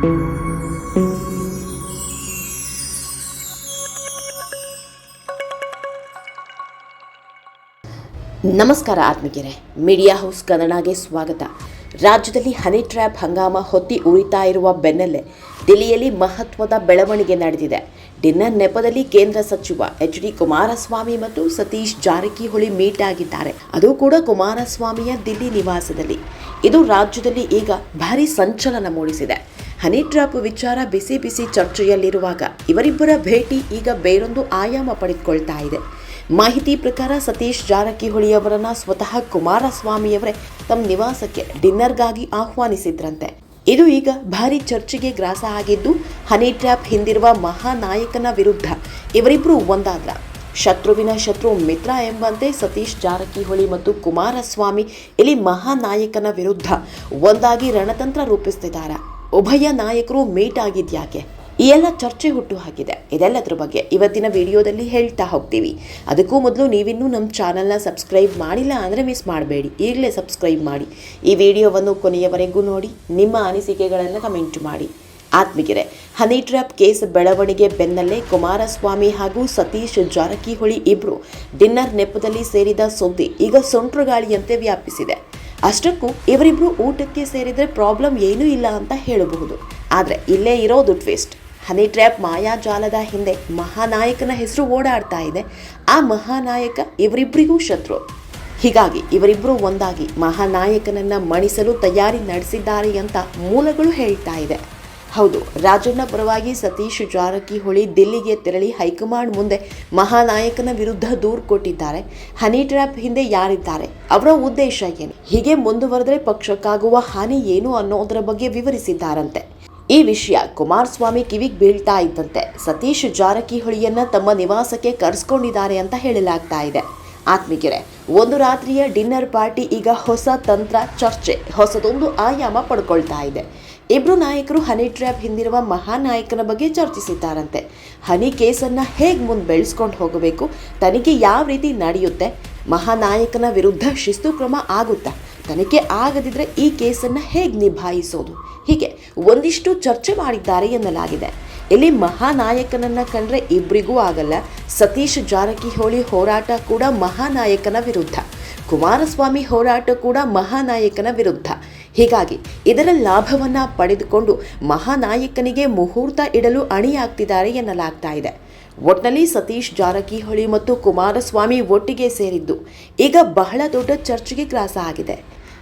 ನಮಸ್ಕಾರ ಆತ್ಮೀಗೆರೆ media house ಕನ್ನಡಗೆ ಸ್ವಾಗತ. ರಾಜ್ಯದಲ್ಲಿ ಹನಿ ಟ್ರ್ಯಾಪ್ ಹಂಗಾಮ ಹೊತ್ತಿ ಉಳಿತಾ ಇರುವ ಬೆನ್ನಲ್ಲೇ ದಿಲ್ಲಿಯಲ್ಲಿ ಮಹತ್ವದ ಬೆಳವಣಿಗೆ ನಡೆದಿದೆ. ಡಿನ್ನರ್ ನೆಪದಲ್ಲಿ ಕೇಂದ್ರ ಸಚಿವ ಎಚ್ ಡಿ ಕುಮಾರಸ್ವಾಮಿ ಮತ್ತು ಸತೀಶ್ ಜಾರಕಿಹೊಳಿ ಮೀಟ್ ಆಗಿದ್ದಾರೆ. ಅದು ಕೂಡ ಕುಮಾರಸ್ವಾಮಿಯ ದಿಲ್ಲಿ ನಿವಾಸದಲ್ಲಿ. ಇದು ರಾಜ್ಯದಲ್ಲಿ ಈಗ ಭಾರಿ ಸಂಚಲನ ಮೂಡಿಸಿದೆ. ಹನಿ ಟ್ರ್ಯಾಪ್ ವಿಚಾರ ಬಿಸಿ ಬಿಸಿ ಚರ್ಚೆಯಲ್ಲಿರುವಾಗ ಇವರಿಬ್ಬರ ಭೇಟಿ ಈಗ ಬೇರೊಂದು ಆಯಾಮ ಪಡೆದುಕೊಳ್ತಾ ಇದೆ. ಮಾಹಿತಿ ಪ್ರಕಾರ ಸತೀಶ್ ಜಾರಕಿಹೊಳಿ ಅವರನ್ನ ಸ್ವತಃ ಕುಮಾರಸ್ವಾಮಿಯವರೇ ತಮ್ಮ ನಿವಾಸಕ್ಕೆ ಡಿನ್ನರ್ಗಾಗಿ ಆಹ್ವಾನಿಸಿದ್ರಂತೆ. ಇದು ಈಗ ಭಾರಿ ಚರ್ಚೆಗೆ ಗ್ರಾಸ ಆಗಿದ್ದು, ಹನಿ ಟ್ರ್ಯಾಪ್ ಹಿಂದಿರುವ ಮಹಾನಾಯಕನ ವಿರುದ್ಧ ಇವರಿಬ್ಬರು ಒಂದಾದ್ರ. ಶತ್ರುವಿನ ಶತ್ರು ಮಿತ್ರ ಎಂಬಂತೆ ಸತೀಶ್ ಜಾರಕಿಹೊಳಿ ಮತ್ತು ಕುಮಾರಸ್ವಾಮಿ ಇಲ್ಲಿ ಮಹಾನಾಯಕನ ವಿರುದ್ಧ ಒಂದಾಗಿ ರಣತಂತ್ರ ರೂಪಿಸ್ತಿದ್ದಾರೆ. ಉಭಯ ನಾಯಕರು ಮೀಟ್ ಆಗಿದ್ಯಾಕೆ ಈ ಎಲ್ಲ ಚರ್ಚೆ ಹುಟ್ಟು ಹಾಕಿದೆ. ಇದೆಲ್ಲದ್ರ ಬಗ್ಗೆ ಇವತ್ತಿನ ವಿಡಿಯೋದಲ್ಲಿ ಹೇಳ್ತಾ ಹೋಗ್ತೀವಿ. ಅದಕ್ಕೂ ಮೊದಲು ನೀವಿನ್ನೂ ನಮ್ಮ ಚಾನಲ್ನ ಸಬ್ಸ್ಕ್ರೈಬ್ ಮಾಡಿಲ್ಲ ಅಂದರೆ ಮಿಸ್ ಮಾಡಬೇಡಿ. ಈಗಲೇ ಸಬ್ಸ್ಕ್ರೈಬ್ ಮಾಡಿ. ಈ ವಿಡಿಯೋವನ್ನು ಕೊನೆಯವರೆಗೂ ನೋಡಿ. ನಿಮ್ಮ ಅನಿಸಿಕೆಗಳನ್ನು ಕಮೆಂಟ್ ಮಾಡಿ. ಆತ್ಮಗಿರೆ ಹನಿ ಟ್ರ್ಯಾಪ್ ಕೇಸ್ ಬೆಳವಣಿಗೆ ಬೆನ್ನಲ್ಲೇ ಕುಮಾರಸ್ವಾಮಿ ಹಾಗೂ ಸತೀಶ್ ಜಾರಕಿಹೊಳಿ ಇಬ್ಬರು ಡಿನ್ನರ್ ನೆಪದಲ್ಲಿ ಸೇರಿದ ಸುದ್ದಿ ಈಗ ಸೊಂಟ್ರುಗಾಳಿಯಂತೆ ವ್ಯಾಪಿಸಿದೆ. ಅಷ್ಟಕ್ಕೂ ಇವರಿಬ್ರು ಊಟಕ್ಕೆ ಸೇರಿದ್ರೆ ಪ್ರಾಬ್ಲಮ್ ಏನೂ ಇಲ್ಲ ಅಂತ ಹೇಳಬಹುದು. ಆದರೆ ಇಲ್ಲೇ ಇರೋದು ಟ್ವಿಸ್ಟ್ ಹನಿ ಟ್ರ್ಯಾಪ್ ಮಾಯಾಜಾಲದ ಹಿಂದೆ ಮಹಾನಾಯಕನ ಹೆಸರು ಓಡಾಡ್ತಾ ಇದೆ. ಆ ಮಹಾನಾಯಕ ಇವರಿಬ್ಬರಿಗೂ ಶತ್ರು. ಹೀಗಾಗಿ ಇವರಿಬ್ಬರು ಒಂದಾಗಿ ಮಹಾನಾಯಕನನ್ನ ಮಣಿಸಲು ತಯಾರಿ ನಡೆಸಿದ್ದಾರೆ ಅಂತ ಮೂಲಗಳು ಹೇಳ್ತಾ ಇದೆ. ಹೌದು, ರಾಜಣ್ಣ ಪರವಾಗಿ ಸತೀಶ್ ಜಾರಕಿಹೊಳಿ ದಿಲ್ಲಿಗೆ ತೆರಳಿ ಹೈಕಮಾಂಡ್ ಮುಂದೆ ಮಹಾನಾಯಕನ ವಿರುದ್ಧ ದೂರು ಕೊಟ್ಟಿದ್ದಾರೆ. ಹನಿ ಟ್ರ್ಯಾಪ್ ಹಿಂದೆ ಯಾರಿದ್ದಾರೆ? ಅವರ ಉದ್ದೇಶ ಏನು? ಹೀಗೆ ಮುಂದುವರೆದ್ರೆ ಪಕ್ಷಕ್ಕಾಗುವ ಹಾನಿ ಏನು ಅನ್ನೋದರ ಬಗ್ಗೆ ವಿವರಿಸಿದ್ದಾರಂತೆ. ಈ ವಿಷಯ ಕುಮಾರಸ್ವಾಮಿ ಕಿವಿಗೆ ಬೀಳ್ತಾ ಇದ್ದಂತೆ. ಸತೀಶ್ ಜಾರಕಿಹೊಳಿಯನ್ನ ತಮ್ಮ ನಿವಾಸಕ್ಕೆ ಕರೆಸ್ಕೊಂಡಿದ್ದಾರೆ ಅಂತ ಹೇಳಲಾಗ್ತಾ ಇದೆ. ಆತ್ಮಿಗೆರೆ ಒಂದು ರಾತ್ರಿಯ ಡಿನ್ನರ್ ಪಾರ್ಟಿ ಈಗ ಹೊಸ ತಂತ್ರ ಚರ್ಚೆ, ಹೊಸದೊಂದು ಆಯಾಮ ಪಡ್ಕೊಳ್ತಾ ಇದೆ. ಇಬ್ರು ನಾಯಕರು ಹನಿ ಟ್ರ್ಯಾಪ್ ಹಿಂದಿರುವ ಮಹಾನಾಯಕನ ಬಗ್ಗೆ ಚರ್ಚಿಸಿದ್ದಾರಂತೆ. ಹನಿ ಕೇಸನ್ನ ಹೇಗೆ ಮುಂದೆ ಬೆಳೆಸ್ಕೊಂಡು ಹೋಗಬೇಕು, ತನಿಖೆ ಯಾವ ರೀತಿ ನಡೆಯುತ್ತೆ, ಮಹಾನಾಯಕನ ವಿರುದ್ಧ ಶಿಸ್ತು ಕ್ರಮ ಆಗುತ್ತಾ, ತನಿಖೆ ಆಗದಿದ್ದರೆ ಈ ಕೇಸನ್ನು ಹೇಗೆ ನಿಭಾಯಿಸೋದು? ಹೀಗೆ ಒಂದಿಷ್ಟು ಚರ್ಚೆ ಮಾಡಿದ್ದಾರೆ ಎನ್ನಲಾಗಿದೆ. ಇಲ್ಲಿ ಮಹಾನಾಯಕನನ್ನ ಕಂಡ್ರೆ ಇಬ್ಬರಿಗೂ ಆಗಲ್ಲ. ಸತೀಶ್ ಜಾರಕಿಹೊಳಿ ಹೋರಾಟ ಕೂಡ ಮಹಾನಾಯಕನ ವಿರುದ್ಧ. ಕುಮಾರಸ್ವಾಮಿ ಹೋರಾಟ ಕೂಡ ಮಹಾನಾಯಕನ ವಿರುದ್ಧ. ಹೀಗಾಗಿ ಇದರ ಲಾಭವನ್ನ ಪಡೆದುಕೊಂಡು ಮಹಾನಾಯಕನಿಗೆ ಮುಹೂರ್ತ ಇಡಲು ಅಣಿಯಾಗ್ತಿದ್ದಾರೆ ಎನ್ನಲಾಗ್ತಾ ಇದೆ. ಒಟ್ನಲ್ಲಿ ಸತೀಶ್ ಜಾರಕಿಹೊಳಿ ಮತ್ತು ಕುಮಾರಸ್ವಾಮಿ ಒಟ್ಟಿಗೆ ಸೇರಿದ್ದು ಈಗ ಬಹಳ ದೊಡ್ಡ ಚರ್ಚೆಗೆ ಗ್ರಾಸ ಆಗಿದೆ.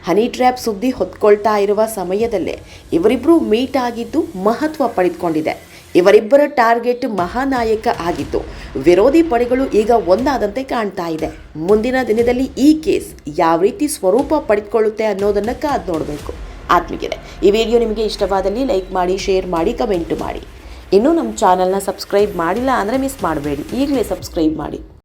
ಹನಿ ಟ್ರ್ಯಾಪ್ ಸುದ್ದಿ ಹೊತ್ಕೊಳ್ತಾ ಇರುವ ಸಮಯದಲ್ಲೇ ಇವರಿಬ್ಬರು ಮೀಟ್ ಆಗಿದ್ದು ಮಹತ್ವ ಪಡೆದುಕೊಂಡಿದೆ. ಇವರಿಬ್ಬರ ಟಾರ್ಗೆಟ್ ಮಹಾನಾಯಕ ಆಗಿತ್ತು ವಿರೋಧಿ ಪಡೆಗಳು ಈಗ ಒಂದಾದಂತೆ ಕಾಣ್ತಾ ಇದೆ. ಮುಂದಿನ ದಿನದಲ್ಲಿ ಈ ಕೇಸ್ ಯಾವ ರೀತಿ ಸ್ವರೂಪ ಪಡೆದುಕೊಳ್ಳುತ್ತೆ ಅನ್ನೋದನ್ನು ಕಾದು ನೋಡಬೇಕು. ಆತ್ಮೀಗಿದೆ ಈ ವಿಡಿಯೋ ನಿಮಗೆ ಇಷ್ಟವಾದಲ್ಲಿ ಲೈಕ್ ಮಾಡಿ, ಶೇರ್ ಮಾಡಿ, ಕಮೆಂಟ್ ಮಾಡಿ. ಇನ್ನೂ ನಮ್ಮ ಚಾನಲ್ನ ಸಬ್ಸ್ಕ್ರೈಬ್ ಮಾಡಿಲ್ಲ ಅಂದರೆ ಮಿಸ್ ಮಾಡಬೇಡಿ. ಈಗಲೇ ಸಬ್ಸ್ಕ್ರೈಬ್ ಮಾಡಿ.